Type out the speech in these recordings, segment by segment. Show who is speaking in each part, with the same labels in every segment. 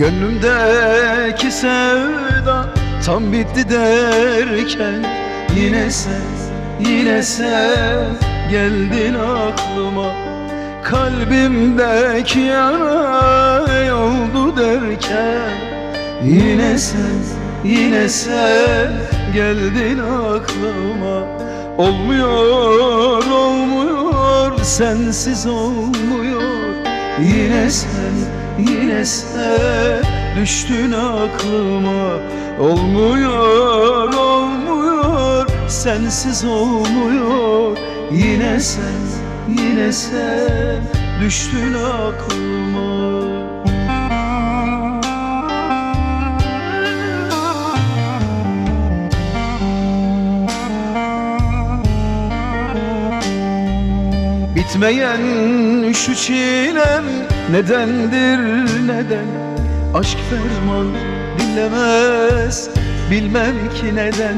Speaker 1: Kalbimdeki sevda tam bitti derken Yine sen, yine sen geldin aklıma Kalbimdeki yara oldu derken Yine sen, yine sen geldin aklıma Olmuyor, olmuyor, sensiz olmuyor Yine sen, yine sen düştün aklıma. Olmuyor, olmuyor, sensiz olmuyor. Yine sen, yine sen düştün aklıma. Bitmeyen şu çilem nedendir neden? Aşk ferman dinlemez bilmem ki neden.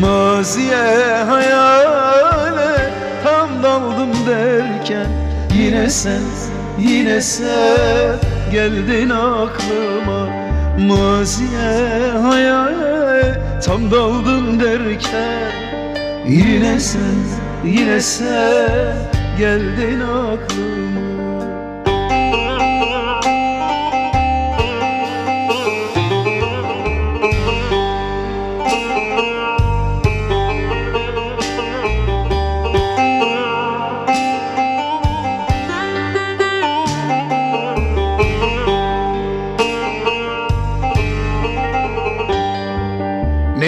Speaker 1: Maziye hayale tam daldım derken Yine sen, yine sen geldin aklıma. Maziye hayale tam daldım derken Yine sen, yine sen geldin aklıma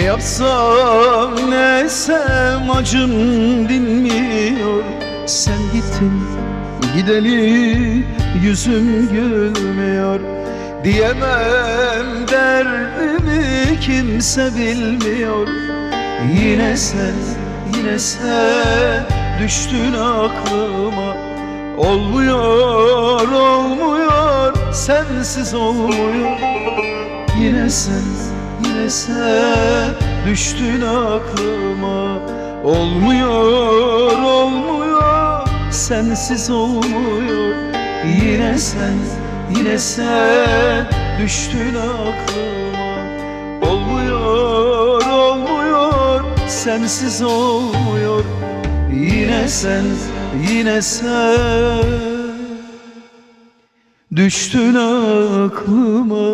Speaker 1: yapsam ne acım dinmiyor. Sen gittin gideli yüzüm gülmüyor. Diyemem derdimi kimse bilmiyor. Yine sen, yine sen düştün aklıma. Olmuyor, olmuyor, sensiz olmuyor. Yine sen, sen düştün aklıma. Olmuyor, olmuyor, sensiz olmuyor. Yine sen, yine sen düştün aklıma. Olmuyor, olmuyor, sensiz olmuyor. Yine sen, yine sen düştün aklıma